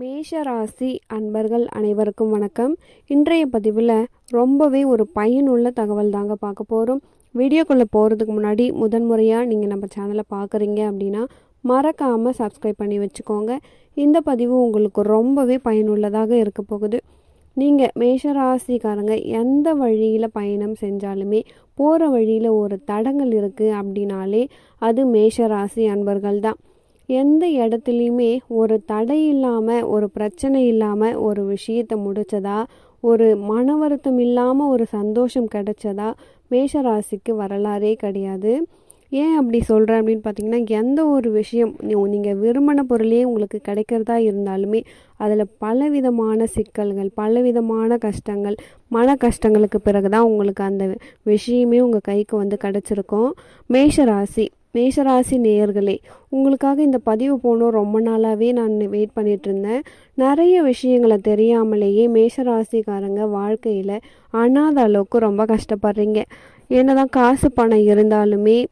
மேஷ ராசி அன்பர்கள் அனைவருக்கும் வணக்கம். இன்றைய பதிவில் ரொம்பவே ஒரு பயனுள்ள தகவல் தாங்க பார்க்க போகிறோம் வீடியோக்குள்ளே போகிறதுக்கு முன்னாடி முதன்முறையாக நீங்கள் நம்ம சேனலை பார்க்குறீங்க அப்படின்னா மறக்காமல் சப்ஸ்கிரைப் பண்ணி வச்சுக்கோங்க. இந்த பதிவு உங்களுக்கு ரொம்பவே பயனுள்ளதாக இருக்க போகுது. நீங்கள் மேஷராசிக்காரங்க எந்த வழியில் பயணம் செஞ்சாலுமே போகிற வழியில் ஒரு தடங்கள் இருக்குது அப்படின்னாலே அது மேஷராசி அன்பர்கள் தான். எந்த இடத்துலையுமே ஒரு தடை இல்லாமல் ஒரு பிரச்சனை இல்லாமல் ஒரு விஷயத்தை முடிச்சதா ஒரு மன வருத்தம் இல்லாமல் ஒரு சந்தோஷம் கிடைச்சதா மேஷராசிக்கு வரலாறே கிடையாது. ஏன் அப்படி சொல்கிறேன் அப்படின்னு பார்த்தீங்கன்னா எந்த ஒரு விஷயம் நீங்கள் விரும்பின பொருளே உங்களுக்கு கிடைக்கிறதா இருந்தாலுமே அதில் பலவிதமான சிக்கல்கள் பலவிதமான கஷ்டங்கள் மன கஷ்டங்களுக்கு பிறகு தான் உங்களுக்கு அந்த விஷயமே உங்கள் கைக்கு வந்து கிடச்சிருக்கும். மேஷராசி மேஷராசி நேயர்களே உங்களுக்காக இந்த பதிவு போகணும் ரொம்ப நாளாகவே நான் வெயிட் பண்ணிட்டு இருந்தேன். நிறைய விஷயங்களை தெரியாமலேயே மேஷராசிக்காரங்க வாழ்க்கையில் அனாத அளவுக்கு ரொம்ப கஷ்டப்படுறீங்க. என்னதான் காசு பணம் இருந்தாலுமே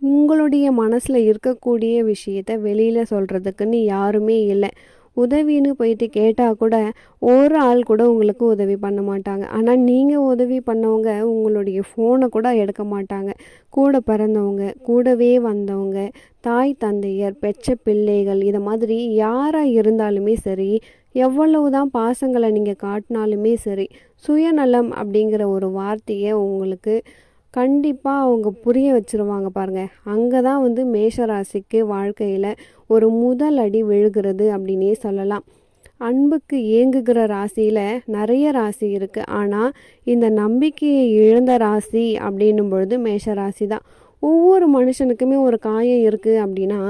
உங்களுடைய மனசில் இருக்கக்கூடிய விஷயத்த வெளியில் சொல்கிறதுக்குன்னு யாருமே இல்லை. உதவின்னு போயிட்டு கேட்டால் கூட ஒரு ஆள் கூட உங்களுக்கு உதவி பண்ண மாட்டாங்க. ஆனால் நீங்கள் உதவி பண்ணவங்க உங்களுடைய ஃபோனை கூட எடுக்க மாட்டாங்க. கூட பிறந்தவங்க கூடவே வந்தவங்க தாய் தந்தையர் பெற்ற பிள்ளைகள் இதை மாதிரி யாராக இருந்தாலுமே சரி எவ்வளவு தான் பாசங்களை நீங்கள் காட்டினாலுமே சரி சுயநலம் அப்படிங்கிற ஒரு வார்த்தையை உங்களுக்கு கண்டிப்பாக அவங்க புரிய வச்சுருவாங்க பாருங்கள் அங்கே தான் வந்து மேஷராசிக்கு வாழ்க்கையில் ஒரு முதல் அடி விழுகிறது அப்படின்னே சொல்லலாம். அன்புக்கு ஏங்குகிற ராசியில் நிறைய ராசி இருக்குது ஆனால் இந்த நம்பிக்கையை இழந்த ராசி அப்படின்னும் பொழுது மேஷ ராசி தான் ஒவ்வொரு மனுஷனுக்குமே ஒரு காயம் இருக்குது அப்படின்னா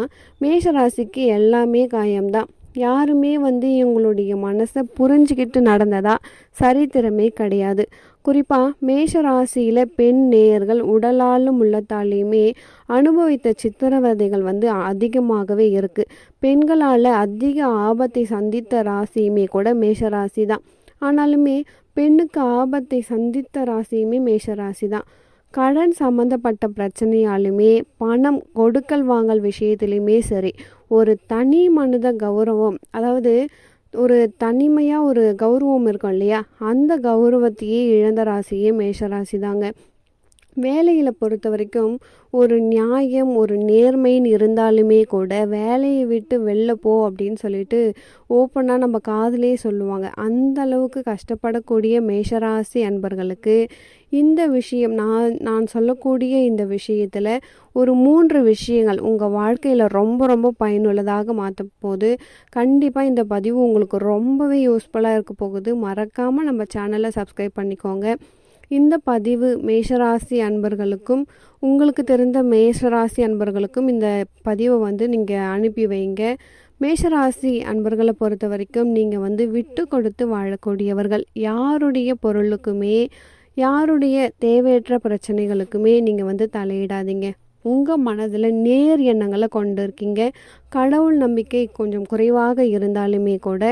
மேஷ ராசிக்கு எல்லாமே காயம்தான். யாருமே வந்து இவங்களுடைய மனசை புரிஞ்சுக்கிட்டு நடந்ததா சரித்திரமே கிடையாது. குறிப்பாக மேஷ ராசியில் பெண் நேயர்கள் உடலாலும் உள்ளத்தாலையுமே அனுபவித்த சித்திரவதைகள் வந்து அதிகமாகவே இருக்குது பெண்களால் அதிக ஆபத்தை சந்தித்த ராசியுமே கூட மேஷ ராசி தான் ஆனாலுமே பெண்ணுக்கு ஆபத்தை சந்தித்த ராசியுமே மேஷ ராசி தான் கடன் சம்மந்தப்பட்ட பிரச்சனையாலுமே பணம் கொடுக்கல் வாங்கல் விஷயத்துலையுமே சரி ஒரு தனி மனித கௌரவம் அதாவது ஒரு தனிமையாக ஒரு கௌரவம் இருக்கும் இல்லையா? அந்த கௌரவத்தையே இழந்த ராசியே மேஷராசி தாங்க. வேலையில் பொறுத்த வரைக்கும் ஒரு நியாயம் ஒரு நேர்மைன்னு இருந்தாலுமே கூட வேலையை விட்டு வெளில போ அப்படின்னு சொல்லிட்டு ஓப்பனாக நம்ம காதலே சொல்லுவாங்க. அந்த அளவுக்கு கஷ்டப்படக்கூடிய மேஷராசி அன்பர்களுக்கு இந்த விஷயம் நான் நான் சொல்லக்கூடிய இந்த விஷயத்தில் ஒரு மூன்று விஷயங்கள் உங்கள் வாழ்க்கையில் ரொம்ப ரொம்ப பயனுள்ளதாக மாற்ற போது கண்டிப்பாக இந்த பதிவு உங்களுக்கு ரொம்பவே யூஸ்ஃபுல்லாக இருக்க போகுது. மறக்காமல் நம்ம சேனலை சப்ஸ்கிரைப் பண்ணிக்கோங்க. இந்த பதிவு மேஷராசி அன்பர்களுக்கும் உங்களுக்கு தெரிந்த மேஷராசி அன்பர்களுக்கும் இந்த பதிவை வந்து நீங்கள் அனுப்பி வைங்க. மேஷராசி அன்பர்களை பொறுத்த வரைக்கும் நீங்கள் வந்து விட்டு கொடுத்து வாழக்கூடியவர்கள் யாருடைய பொருளுக்குமே யாருடைய தேவையற்ற பிரச்சனைகளுக்குமே நீங்கள் வந்து தலையிடாதீங்க. உங்கள் மனதில் நேர் எண்ணங்களை கொண்டு இருக்கீங்க. கடவுள் நம்பிக்கை கொஞ்சம் குறைவாக இருந்தாலுமே கூட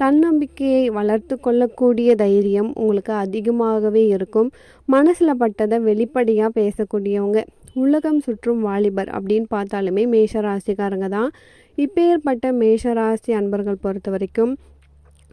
தன்னம்பிக்கையை வளர்த்து கொள்ளக்கூடிய தைரியம் உங்களுக்கு அதிகமாகவே இருக்கும். மனசில் பட்டதை வெளிப்படையாக பேசக்கூடியவங்க உலகம் சுற்றும் வாலிபர் அப்படின்னு பார்த்தாலுமே மேஷராசிக்காரங்க தான். இப்பேற்பட்ட மேஷராசி அன்பர்கள் பொறுத்த வரைக்கும்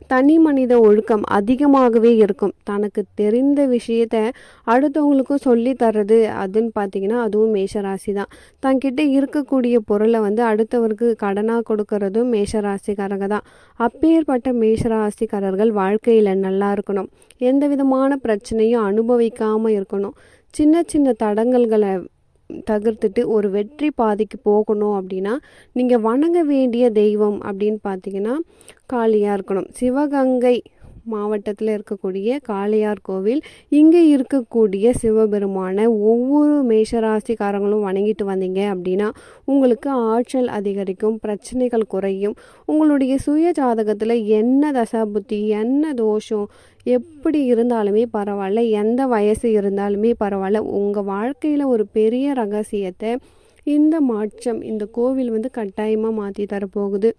தனி மனித ஒழுக்கம் அதிகமாகவே இருக்கும். தனக்கு தெரிந்த விஷயத்த அடுத்தவங்களுக்கும் சொல்லி தர்றது அதுன்னு பார்த்தீங்கன்னா அதுவும் மேஷராசி தான். தங்கிட்ட இருக்கக்கூடிய பொருளை வந்து அடுத்தவருக்கு கடனாக கொடுக்கறதும் மேஷராசிக்காரங்க தான். அப்பேற்பட்ட மேஷராசிக்காரர்கள் வாழ்க்கையில் நல்லா இருக்கணும். எந்த விதமான பிரச்சனையும் அனுபவிக்காமல் இருக்கணும். சின்ன சின்ன தடங்கல்களை தகர்த்துட்டு ஒரு வெற்றி பாதைக்கு போகணும் அப்படின்னா நீங்கள் வணங்க வேண்டிய தெய்வம் அப்படின்னு பார்த்தீங்கன்னா காளியாக இருக்கணும். சிவகங்கை மாவட்டத்தில் இருக்கக்கூடிய காளையார் கோவில் இங்கே இருக்கக்கூடிய சிவபெருமான ஒவ்வொரு மேஷராசிக்காரங்களும் வணங்கிட்டு வந்தீங்க அப்படின்னா உங்களுக்கு ஆற்றல் அதிகரிக்கும் பிரச்சனைகள் குறையும். உங்களுடைய சுய ஜாதகத்தில் என்ன தசாபுத்தி என்ன தோஷம் எப்படி இருந்தாலுமே பரவாயில்ல எந்த வயசு இருந்தாலுமே பரவாயில்ல உங்கள் வாழ்க்கையில் ஒரு பெரிய ரகசியத்தை இந்த மாற்றம் இந்த கோவில் வந்து கட்டாயமாக மாற்றி தரப்போகுது.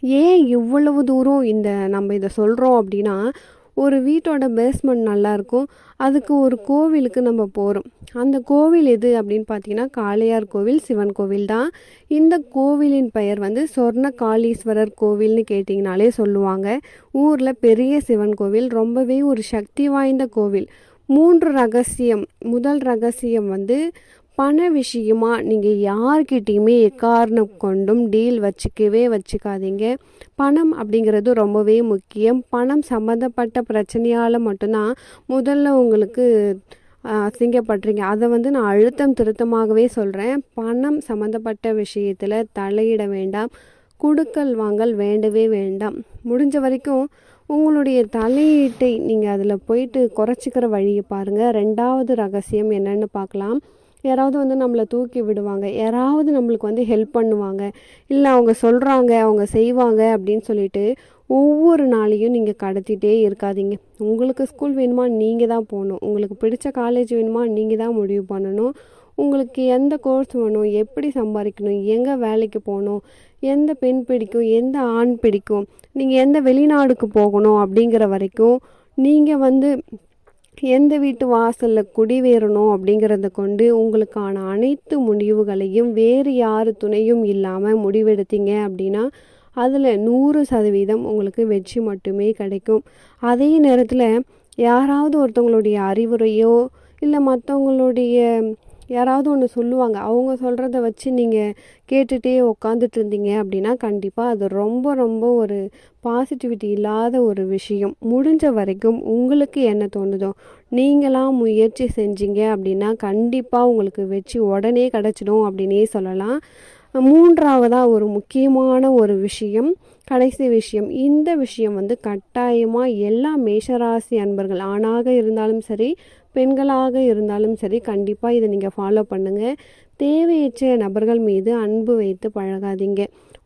ஏன் இவ்வளவு தூரம் இந்த நம்ம இதை சொல்கிறோம் அப்படின்னா ஒரு வீட்டோட பேஸ்மெண்ட் நல்லாயிருக்கும் அதுக்கு ஒரு கோவிலுக்கு நம்ம போகிறோம் அந்த கோவில் எது அப்படின்னு பார்த்தீங்கன்னா காளையார் கோவில் சிவன் கோவில் தான். இந்த கோவிலின் பெயர் வந்து சொர்ண காளீஸ்வரர் கோவில்னு கேட்டிங்கனாலே சொல்லுவாங்க. ஊரில் பெரிய சிவன் கோவில் ரொம்பவே ஒரு சக்தி வாய்ந்த கோவில். மூன்று ரகசியம் முதல் ரகசியம் வந்து பண விஷயமா நீங்கள் யார்கிட்டேயுமே எக்காரணம் கொண்டும் டீல் வச்சுக்கவே வச்சுக்காதீங்க. பணம் அப்படிங்கிறது ரொம்பவே முக்கியம். பணம் சம்மந்தப்பட்ட பிரச்சனையால் மட்டும்தான் முதல்ல உங்களுக்கு அசிங்கப்படுறீங்க. அதை வந்து நான் அழுத்தம் திருத்தமாகவே சொல்கிறேன் பணம் சம்மந்தப்பட்ட விஷயத்தில் தலையிட வேண்டாம். கொடுக்கல் வாங்கல் வேண்டவே வேண்டாம். முடிஞ்ச வரைக்கும் உங்களுடைய தலையீட்டை நீங்கள் அதில் போயிட்டு குறைச்சிக்கிற வழியை பாருங்கள் ரெண்டாவது ரகசியம் என்னென்னு பார்க்கலாம். யாராவது வந்து நம்மளை தூக்கி விடுவாங்க. யாராவது நம்மளுக்கு வந்து ஹெல்ப் பண்ணுவாங்க. இல்லை அவங்க சொல்கிறாங்க அவங்க செய்வாங்க அப்படின்னு சொல்லிட்டு ஒவ்வொரு நாளையும் நீங்கள் கடத்திட்டே இருக்காதீங்க. உங்களுக்கு ஸ்கூல் வேணுமா? நீங்கள் தான் போகணும். உங்களுக்கு பிடிச்ச காலேஜ் வேணுமா? நீங்கள் தான் முடிவு பண்ணணும். உங்களுக்கு எந்த கோர்ஸ் வேணும்? எப்படி சம்பாதிக்கணும்? எங்கே வேலைக்கு போகணும்? எந்த பெண் பிடிக்கும்? எந்த ஆண் பிடிக்கும்? நீங்கள் எந்த வெளிநாடுக்கு போகணும் அப்படிங்கிற வரைக்கும் நீங்கள் வந்து எந்த வீட்டு வாசலில் குடிவேறணும் அப்படிங்கிறத கொண்டு உங்களுக்கான அனைத்து முடிவுகளையும் வேறு யார் துணையும் இல்லாமல் முடிவெடுத்தீங்க அப்படின்னா அதில் நூறு சதவீதம் உங்களுக்கு வெற்றி மட்டுமே கிடைக்கும். அதே நேரத்தில் யாராவது ஒருத்தவங்களுடைய அறிவுரையோ இல்லை மற்றவங்களுடைய யாராவது ஒன்று சொல்லுவாங்க. அவங்க சொல்கிறத வச்சு நீங்கள் கேட்டுகிட்டே உக்காந்துட்டு இருந்தீங்க அப்படின்னா கண்டிப்பாக அது ரொம்ப ரொம்ப ஒரு பாசிட்டிவிட்டி இல்லாத ஒரு விஷயம் முடிஞ்ச வரைக்கும் உங்களுக்கு என்ன தோணுதோ நீங்களாம் முயற்சி செஞ்சீங்க அப்படின்னா கண்டிப்பாக உங்களுக்கு வெற்றி உடனே கிடச்சிடும் அப்படின்னே சொல்லலாம். மூன்றாவதாக ஒரு முக்கியமான ஒரு விஷயம் கடைசி விஷயம். இந்த விஷயம் வந்து கட்டாயமாக எல்லா மேஷராசி அன்பர்கள் ஆணாக இருந்தாலும் சரி பெண்களாக இருந்தாலும் சரி கண்டிப்பாக இதை நீங்கள் ஃபாலோ பண்ணுங்கள் தேவையற்ற நபர்கள் மீது அன்பு வைத்து பழகாதீங்க.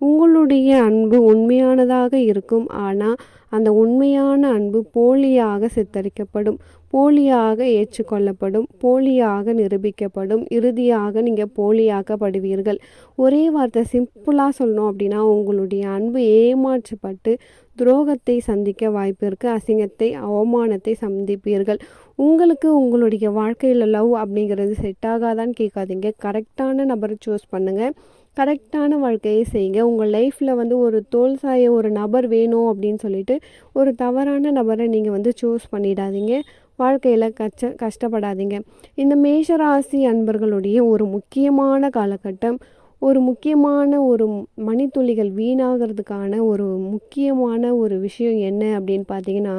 உங்களுடைய அன்பு உண்மையானதாக இருக்கும். ஆனால் அந்த உண்மையான அன்பு போலியாக சித்தரிக்கப்படும். போலியாக ஏற்றுக்கொள்ளப்படும். போலியாக நிரூபிக்கப்படும். இறுதியாக நீங்கள் போலியாக்கப்படுவீர்கள். ஒரே வார்த்தை சிம்பிளாக சொல்லணும் அப்படின்னா உங்களுடைய அன்பு ஏமாற்றப்பட்டு துரோகத்தை சந்திக்க வாய்ப்பு இருக்குது அசிங்கத்தை அவமானத்தை சந்திப்பீர்கள். உங்களுக்கு உங்களுடைய வாழ்க்கையில் லவ் அப்படிங்கிறது செட் ஆகாதான்னு கேட்காதீங்க. கரெக்டான நபரை சூஸ் பண்ணுங்கள் கரெக்டான வாழ்க்கையை செய்யுங்க. உங்கள் லைஃப்பில் வந்து ஒரு தோல் சாய ஒரு நபர் வேணும் அப்படின்னு சொல்லிட்டு ஒரு தவறான நபரை நீங்கள் வந்து சூஸ் பண்ணிடாதீங்க. வாழ்க்கையில் கச்ச கஷ்டப்படாதீங்க. இந்த மேஷராசி அன்பர்களுடைய ஒரு முக்கியமான காலகட்டம் ஒரு முக்கியமான ஒரு மணித்துளிகள் வீணாகிறதுக்கான ஒரு முக்கியமான ஒரு விஷயம் என்ன அப்படின்னு பார்த்தீங்கன்னா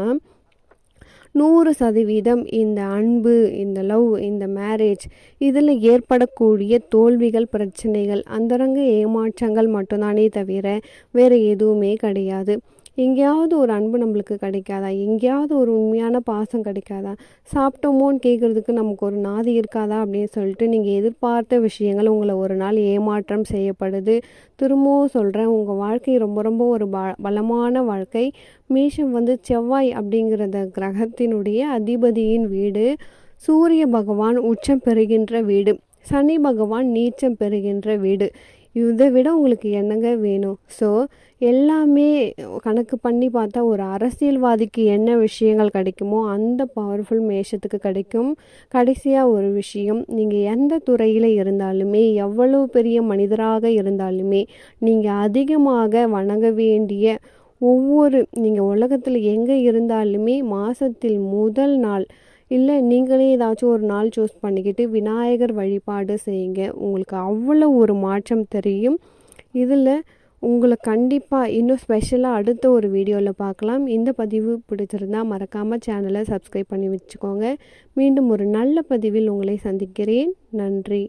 நூறு சதவீதம் இந்த அன்பு இந்த லவ் இந்த மேரேஜ் இதில் ஏற்படக்கூடிய தோல்விகள் பிரச்சனைகள் அந்தரங்க ஏமாற்றங்கள் மட்டும்தானே தவிர வேறு எதுவுமே கிடையாது. எங்கேயாவது ஒரு அன்பு நம்மளுக்கு கிடைக்காதா? எங்கேயாவது ஒரு உண்மையான பாசம் கிடைக்காதா? சாப்பிட்டோமோன்னு கேட்குறதுக்கு நமக்கு ஒரு நாதி இருக்காதா? அப்படின்னு சொல்லிட்டு நீங்கள் எதிர்பார்த்த விஷயங்கள் உங்களை ஒரு நாள் ஏமாற்றம் செய்யப்படுது. திரும்பவும் சொல்கிறேன் உங்கள் வாழ்க்கை ரொம்ப ரொம்ப ஒரு ப பலமான வாழ்க்கை. மேஷம் வந்து செவ்வாய் அப்படிங்கிறத கிரகத்தினுடைய அதிபதியின் வீடு. சூரிய பகவான் உச்சம் பெறுகின்ற வீடு. சனி பகவான் நீச்சம் பெறுகின்ற வீடு. இதை விட உங்களுக்கு என்னங்க வேணும்? ஸோ எல்லாமே கணக்கு பண்ணி பார்த்தா ஒரு அரசியல்வாதிக்கு என்ன விஷயங்கள் கிடைக்குமோ அந்த பவர்ஃபுல் மேஷத்துக்கு கிடைக்கும். கடைசியாக ஒரு விஷயம் நீங்கள் எந்த துறையில் இருந்தாலுமே எவ்வளோ பெரிய மனிதராக இருந்தாலுமே நீங்கள் அதிகமாக வணங்க வேண்டிய ஒவ்வொரு நீங்கள் உலகத்தில் எங்கே இருந்தாலுமே மாதத்தில் முதல் நாள் இல்லை நீங்களே ஏதாச்சும் ஒரு நாள் சூஸ் பண்ணிக்கிட்டு விநாயகர் வழிபாடு செய்யுங்க. உங்களுக்கு அவ்வளோ ஒரு மாற்றம் தெரியும். இதில் உங்களை கண்டிப்பாக இன்னும் ஸ்பெஷலாக அடுத்த ஒரு வீடியோவில் பார்க்கலாம். இந்த பதிவு பிடிச்சிருந்தா மறக்காமல் சேனலை சப்ஸ்கிரைப் பண்ணி வச்சுக்கோங்க. மீண்டும் ஒரு நல்ல பதிவில் உங்களை சந்திக்கிறேன். நன்றி.